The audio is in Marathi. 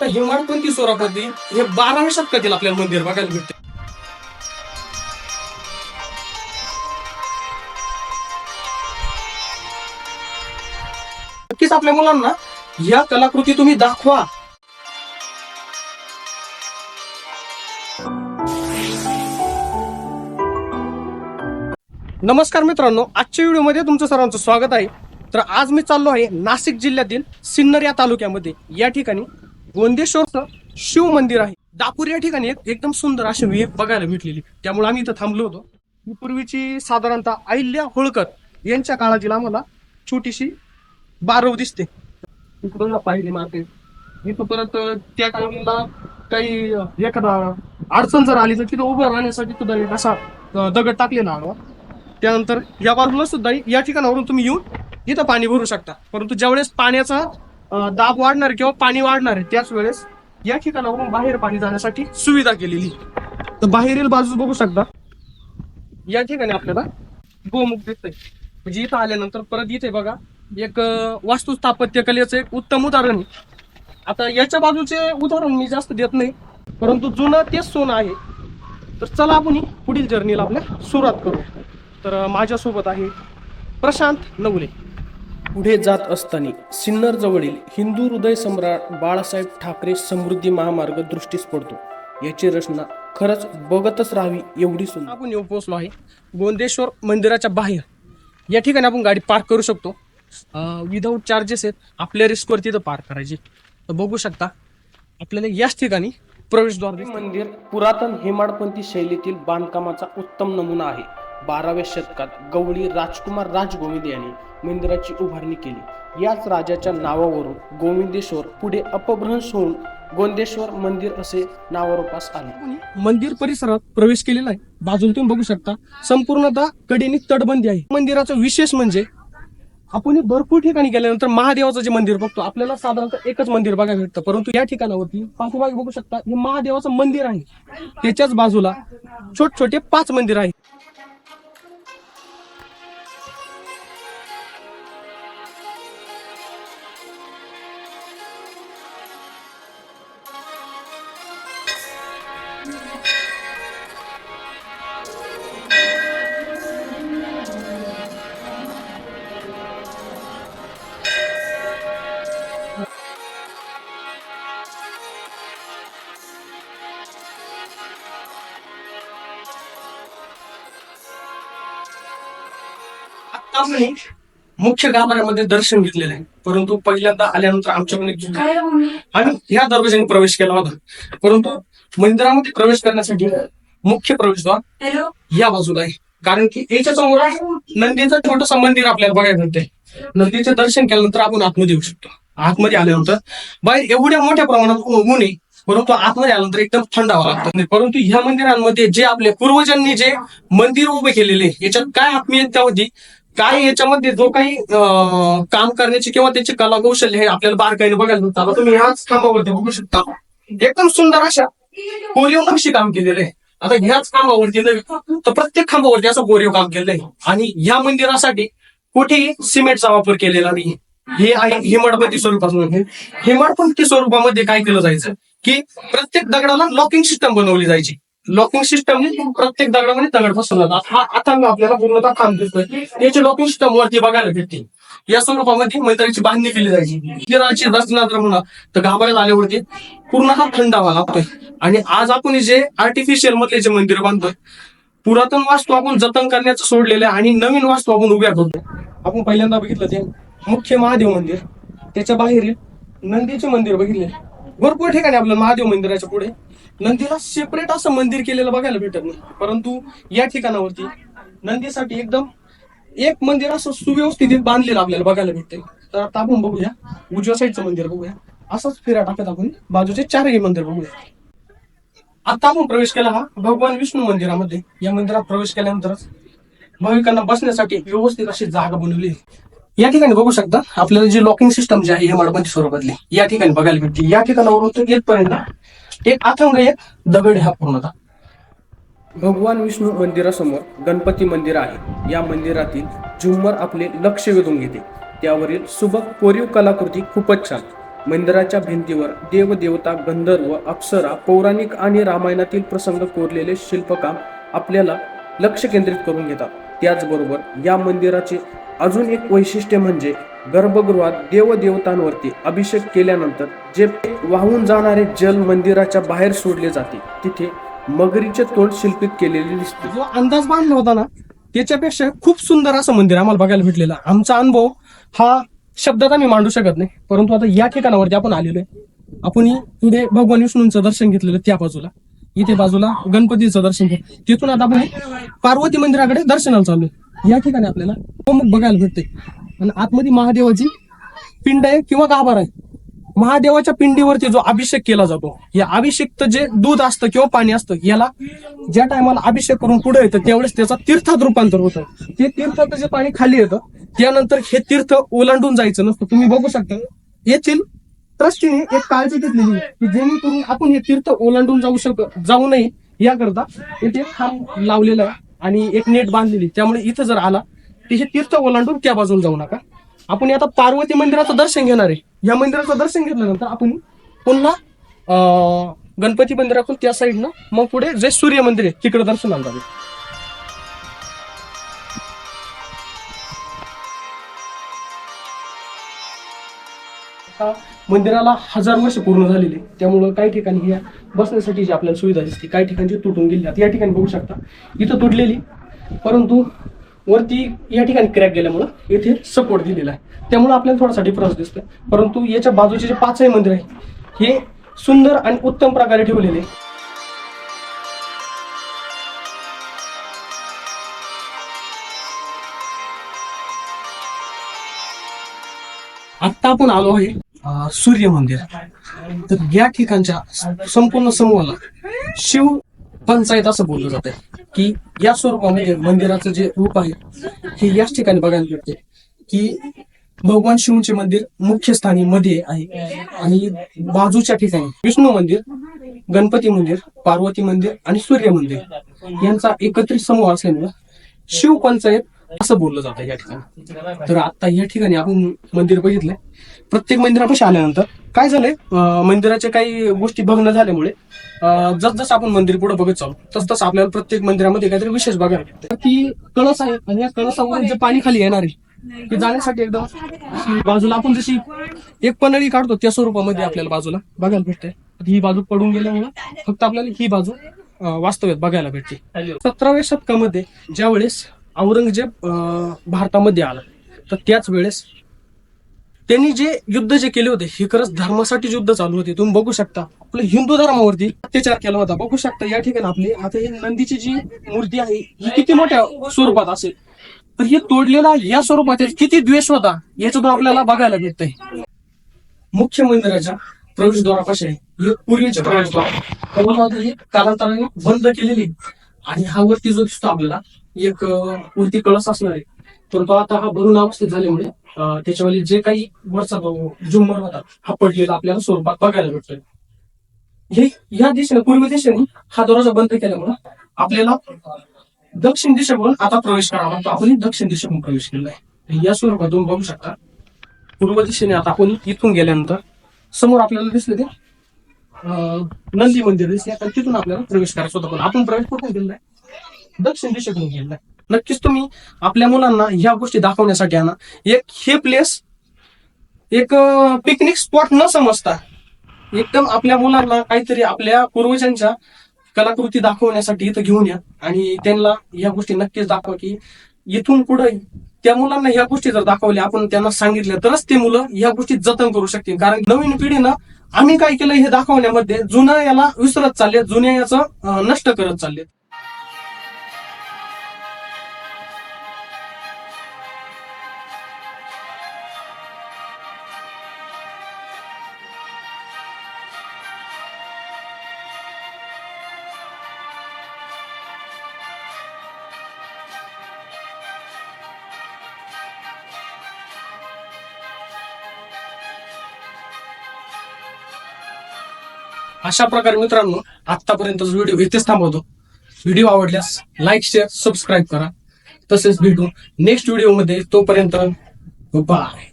तर हेमाडपंथी सोरापती? हे बाराव्या शतकातील आपल्याला मंदिर बघायला भेटते. नक्कीच आपल्या मुलांना या कलाकृती तुम्ही दाखवा. नमस्कार मित्रांनो आजच्या व्हिडिओमध्ये तुमचं सर्वांचं स्वागत आहे. तर आज मी चाललो आहे नाशिक जिल्ह्यातील सिन्नर या तालुक्यामध्ये. या ठिकाणी गोंदेश्वरचं शिव मंदिर आहे. दापूर या ठिकाणी एक एकदम सुंदर अशी विहीर बघायला भेटलेली. त्यामुळे आम्ही इथं थांबलो होतो. ही पूर्वीची साधारणतः अहिल्या होळकर यांच्या काळातील आम्हाला छोटीशी बारव दिसते. इकडून पाहिली मार्केट इथं परत त्या टाइमला काही एखादा अडचण जर आली तर तिथं उभं राहण्यासाठी सुद्धा एक असा दगड टाकलेला आडवा त्यानंतर या बाजूला सुद्धा या ठिकाणावरून तुम्ही येऊन इथं पाणी भरू शकता. परंतु ज्यावेळेस पाण्याचा दाब वाढणार किंवा पाणी वाढणार आहे त्याच वेळेस या ठिकाणावरून बाहेर पाणी जाण्यासाठी सुविधा केलेली तर बाहेरील बाजूस बघू शकता. या ठिकाणी आपल्याला गोमुख दिसतंय. म्हणजे इथं आल्यानंतर परत इथे बघा एक अं, वास्तू स्थापत्य कलेचं एक उत्तम उदाहरण आहे. आता याच्या बाजूचे उदाहरण मी जास्त देत नाही परंतु जुनं तेच सोनं आहे. तर चला आपण पुढील जर्नीला आपल्या सुरुवात करू. तर माझ्यासोबत आहे प्रशांत नवले. पुढे जात असताना सिन्नर जवळील हिंदू हृदय सम्राट बाळासाहेब ठाकरे समृद्धी महामार्ग दृष्टीस पडतो. याची रचना खरंच बघतच राहावी एवढी सुंदर. आपण येऊन पोहोचलो आहे. गोंदेश्वर मंदिराच्या बाहेर. या ठिकाणी आपण गाडी पार्क करू शकतो. विदाऊट चार्जेस आहेत. आपल्या रिस्कवर तिथं पार्क करायची. तर बघू शकता आपल्याला याच ठिकाणी प्रवेशद्वार. मंदिर पुरातन हेमाडपंथी शैलीतील बांधकामाचा उत्तम नमुना आहे. बाराव्या शतकात गवळी राजकुमार राजगोविंद यांनी मंदिराची उभारणी केली. याच राजाच्या नावावरून गोविंदेश्वर पुढे अपभ्रंश होऊन गोंदेश्वर मंदिर असे नावारोपास आले. मंदिर परिसरात प्रवेश केलेला आहे. बाजूला तुम्ही बघू शकता संपूर्णतः कडेनी तटबंदी आहे. मंदिराचं विशेष म्हणजे आपण भरपूर ठिकाणी गेल्यानंतर महादेवाचं जे मंदिर बघतो आपल्याला साधारणतः एकच मंदिर बघायला भेटतं. परंतु या ठिकाणावरती पाठीमागे बघू शकता हे महादेवाचं मंदिर आहे. त्याच्याच बाजूला छोट छोटे पाच मंदिर आहेत. आता आम्ही मुख्य गाभाऱ्यामध्ये दर्शन घेतलेलं आहे. परंतु पहिल्यांदा आल्यानंतर आमच्याकडे एक. आम्ही ह्या दरवाजाने प्रवेश केला होता. परंतु मंदिरामध्ये प्रवेश करण्यासाठी मुख्य प्रवेशद्वार या बाजूला आहे. कारण की याच्या समोर नंदीचं छोटस मंदिर आपल्याला बघायला मिळते नंदीचं दर्शन केल्यानंतर आपण आतमध्ये येऊ शकतो. आतमध्ये आल्यानंतर बाहेर एवढ्या मोठ्या प्रमाणात ऊन परंतु आतमध्ये आल्यानंतर एकदम थंड हवा लागतं. परंतु ह्या मंदिरांमध्ये जे आपले पूर्वजांनी जे मंदिर उभे केलेले याच्यात काय आत्मीयता होती? काय याच्यामध्ये जो काही काम करण्याची किंवा त्याची कला कौशल्य हे आपल्याला बारकाईने बघायला मिळतात तुम्ही ह्याच खांबावरती बघू शकता. एकदम सुंदर अशा कोरीव नक्षी काम केलेलं आहे. आता ह्याच खांबावरती नव्हे तर प्रत्येक खांबावरती असं कोरीव काम केलेलं आहे. आणि ह्या मंदिरासाठी कुठेही सिमेंटचा वापर केलेला नाही. हे आहे हेमाडपंथी स्वरूपात हेमाडपंथी स्वरूपामध्ये काय केलं जायचं? की प्रत्येक दगडाला लॉकिंग सिस्टम बनवली जायची. लॉकिंग सिस्टम प्रत्येक दगडामध्ये दगड बसवला जात हा आता मी आपल्याला पूर्णतः काम दिसतोय. याची लॉकिंग सिस्टम वरती बघायला भेटते या स्वरूपामध्ये मैत्रीची बांधणी केली जायची. मंदिराची रचना जर म्हणा तर गाभाऱ्यात आल्यावरती पूर्णतः हा थंडावा लागतोय. आणि आज आपण जे आर्टिफिशियल मधले जे मंदिर बांधतोय पुरातन वास्तू आपण जतन करण्याचं सोडलेलं आहे आणि नवीन वास्तू आपण उभ्या करतोय. आपण पहिल्यांदा बघितलं ते मुख्य महादेव मंदिर. त्याच्या बाहेरील नंदीचे मंदिर बघितले. भरपूर ठिकाणी आपलं महादेव मंदिराच्या पुढे नंदीला सेपरेट असं मंदिर केलेलं बघायला भेटत नाही. परंतु या ठिकाणावरती नंदीसाठी एकदम एक मंदिर असं सुव्यवस्थित बांधलेलं आपल्याला बघायला भेटतंय. तर आता आपण बघूया. उजव्या साईडचं मंदिर बघूया. असंच फिरा टाकत आपण बाजूचे चारही मंदिर बघूया. आता आपण प्रवेश केला हा भगवान विष्णू मंदिरामध्ये. या मंदिरात प्रवेश केल्यानंतरच भाविकांना बसण्यासाठी व्यवस्थित अशी जागा बनवली या ठिकाणी बघू शकता आपल्याला जी लॉकिंग सिस्टम जी आहे हेमाडपंथी स्वरूपातली या ठिकाणी बघायला भेटते. या ठिकाणावरून तर येतपर्यंत एक अथंग एक दगड आहे हा भगवान विष्णू मंदिरासमोर गणपती मंदिर आहे. या मंदिरातील झुम्मर आपले लक्ष वेधून घेते. त्यावरील सुबक कोरीव कलाकृती खूपच छान. मंदिराच्या भिंतीवर देवदेवता गंधर्व अप्सरा पौराणिक आणि रामायणातील प्रसंग कोरलेले शिल्पकाम आपल्याला लक्ष केंद्रित करून घेतात. त्याचबरोबर या मंदिराचे अजून एक वैशिष्ट्य म्हणजे गर्भगृहात देवदेवतांवरती अभिषेक केल्यानंतर जे वाहून जाणारे जल मंदिराच्या बाहेर सोडले जाते तिथे मगरीचे तोंड शिल्पित केलेले दिसते. जो अंदाज बांधला होता ना त्याच्यापेक्षा खूप सुंदर असं मंदिर आम्हाला बघायला भेटलेलं. आमचा अनुभव हा शब्दात आम्ही मांडू शकत नाही. परंतु आता या ठिकाणावरती आपण आलेलो आहे. आपण पुढे भगवान विष्णूंचं दर्शन घेतलेलं त्या बाजूला. इथे बाजूला गणपतीचं दर्शन घेतलं. तिथून आता आपण पार्वती मंदिराकडे दर्शनाला चाललोय. या ठिकाणी आपल्याला गोमुख बघायला भेटते आणि आतमध्ये महादेवाची पिंड आहे किंवा गाभार आहे. महादेवाच्या पिंडीवरती जो अभिषेक केला जातो या अभिषेक जे दूध असतं किंवा पाणी असतं याला ज्या टायमाला अभिषेक करून पुढे येतं त्यावेळेस त्याचा तीर्थात रूपांतर होतं. ते तीर्थाचं जे पाणी खाली येतं त्यानंतर हे तीर्थ ओलांडून जायचं नसतं. तुम्ही बघू शकता येथील ट्रस्टीने एक काळजी घेतलेली की जेणेकरून आपण हे तीर्थ ओलांडून जाऊ शक जाऊ नये याकरता इथे खांब लावलेला आहे आणि एक नेट बांधलेली त्यामुळे इथं जर आला तर हे तीर्थ ओलांडून त्या बाजूला जाऊ नका. आपण आता पार्वती मंदिराचं दर्शन घेणार आहे. या मंदिराचं दर्शन घेतल्यानंतर आपण पुन्हा अं, गणपती मंदिरातून त्या साईडनं मग पुढे जे सूर्य मंदिर आहे तिकडे दर्शन आणणार आहे. मंदिराला हजार वर्ष पूर्ण झालेली त्यामुळं काही ठिकाणी या बसण्यासाठी जी आपल्याला सुविधा दिसते काही ठिकाणी तुटून गेली या ठिकाणी बघू शकता. इथं तुटलेली परंतु वरती या ठिकाणी क्रॅक गेल्यामुळं येथे सपोर्ट दिलेला आहे. त्यामुळे आपल्याला थोडासा डिफरन्स दिसतोय. परंतु याच्या बाजूचे जे पाचही मंदिर आहे हे सुंदर आणि उत्तम प्रकारे ठेवलेले आता आत्ता आपण आलो आहे सूर्य मंदिर. तर या ठिकाणच्या संपूर्ण समूहाला शिव पंचायत असं बोललं जात आहे की या स्वरूपामध्ये म्हणजे मंदिराचं जे रूप आहे हे याच ठिकाणी बघायला मिळते की भगवान शिवचे मंदिर मुख्य स्थानी मध्ये आहे आणि बाजूच्या ठिकाणी विष्णू मंदिर गणपती मंदिर पार्वती मंदिर आणि सूर्य मंदिर यांचा एकत्रित समूह असल्यामुळे शिव पंचायत असं बोललं जातं या ठिकाणी. तर आता या ठिकाणी आपण मंदिर बघितलंय. प्रत्येक मंदिरापाशी आल्यानंतर काय झालंय? मंदिराच्या काही गोष्टी भग्न झाल्यामुळे जसजसं आपण मंदिर पुढे बघत चालू तस तसं आपल्याला प्रत्येक मंदिरामध्ये काहीतरी विशेष बघायला भेटतं. तर ती कळस आहे आणि या कळसावरून जे पाणी खाली येणार आहे ते जाण्यासाठी एकदम बाजूला आपण जशी एक पनळी काढतो त्या स्वरूपामध्ये आपल्याला बाजूला बघायला भेटते ही बाजू पडून गेल्यामुळे फक्त आपल्याला ही बाजू वास्तव्यात बघायला भेटते. सतराव्या शतकामध्ये ज्या वेळेस औरंगजेब अं, भारतामध्ये आला. तर त्याच वेळेस त्यांनी जे युद्ध जे केले होते हे खरंच धर्मासाठी युद्ध चालू होते. तुम्ही बघू शकता आपलं हिंदू धर्मावरती अत्याचार केला होता. बघू शकता या ठिकाणी आपली आता ही नंदीची जी मूर्ती आहे ही किती मोठ्या स्वरूपात असेल. तर हे तोडलेला या स्वरूपात आहे. किती द्वेष होता याच्यातून आपल्याला बघायला भेटतंय. मुख्य मंदिराच्या प्रवेशद्वारापाशी हे पूर्वीचे प्रवेशद्वार. त्यामुळे हे कालांतराने बंद केलेली. आणि हा वरती जो दिसतो आपल्याला एक मूर्ती कळस असणार आहे. परंतु आता हा भरून अवस्थेत झाल्यामुळे अं, त्याच्यावाली जे काही वरचा झुंबर होता हा पडलेला आपल्याला स्वरूपात बघायला भेटतोय. हे या दिशेने पूर्व दिशेने हा दरवाजा बंद केल्यामुळे आपल्याला दक्षिण दिशेकडून आता प्रवेश करावा लागतो. आपण दक्षिण दिशेकडून प्रवेश केला आहे. या स्वरूपात तुम्ही बघू शकता पूर्व दिशेने आता आपण इथून गेल्यानंतर समोर आपल्याला दिसले ते अं, नंदी मंदिर दिसले आणि तिथून आपल्याला प्रवेश करायचा होता. पण आपण प्रवेश कुठून केलेला आहे? दक्षिण दिशेकडून गेलेला आहे. नक्कीच तुम्ही आपल्या मुलांना ह्या गोष्टी दाखवण्यासाठी आणा. एक हे प्लेस एक पिकनिक स्पॉट न समजता एकदम आपल्या मुलांना काहीतरी आपल्या पूर्वजांच्या कलाकृती दाखवण्यासाठी इथं घेऊन या. आणि त्यांना या गोष्टी नक्कीच दाखवा की इथून पुढे त्या मुलांना ह्या गोष्टी जर दाखवल्या आपण त्यांना सांगितल्या तरच ते मुलं ह्या गोष्टी जतन करू शकतील. कारण नवीन पिढीनं आम्ही काय केलं हे दाखवण्यामध्ये जुनं याला विसरत चालले जुन्या याचं नष्ट करत चालले अशा प्रकारे मित्रांनो आतापर्यंतच व्हिडिओ इथेच थांबवतो. व्हिडिओ आवडल्यास लाईक शेअर सबस्क्राईब करा. तसेच भेटू नेक्स्ट व्हिडिओमध्ये तोपर्यंत बाय